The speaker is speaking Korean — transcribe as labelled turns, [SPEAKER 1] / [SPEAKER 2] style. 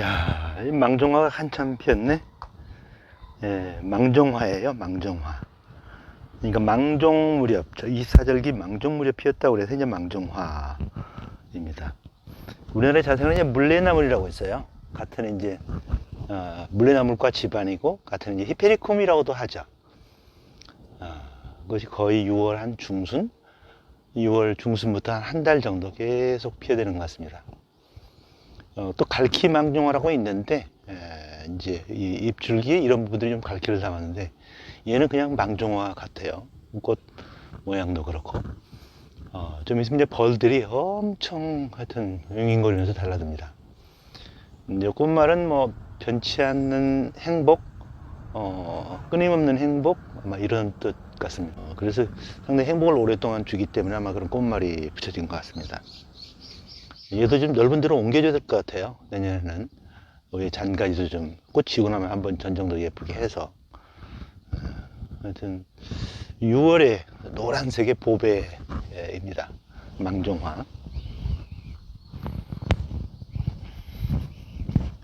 [SPEAKER 1] 야, 이 망종화가 한참 피었네. 예, 망종화예요, 망종화. 그러니까 망종 무렵, 저 이사절기 망종 무렵 피었다고 그래서 이제 망종화입니다. 우리나라의 자생은 이제 물레나물이라고 있어요. 같은 이제 어, 물레나물과 집안이고 같은 이제 히페리콤이라고도 하죠. 아, 그것이 거의 6월 한 중순, 6월 중순부터 한 한 달 정도 계속 피어되는 것 같습니다. 어, 또 갈키망종화라고 있는데 에, 이제 이 잎줄기에 이런 부분들이 좀 갈키를 담았는데 얘는 그냥 망종화 같아요. 꽃 모양도 그렇고 어, 좀 있으면 이제 벌들이 엄청 하여튼 윙윙거리면서 달라듭니다. 이제 꽃말은 뭐 변치 않는 행복, 어, 끊임없는 행복, 아마 이런 뜻 같습니다. 어, 그래서 상당히 행복을 오랫동안 주기 때문에 아마 그런 꽃말이 붙여진 것 같습니다. 얘도 좀 넓은 데로 옮겨줘야 될 것 같아요. 내년에는. 여기 잔가지도 좀 꽃이고 나면 한번 전정도 예쁘게 해서. 어, 하여튼 6월에 노란색의 보배입니다. 망종화.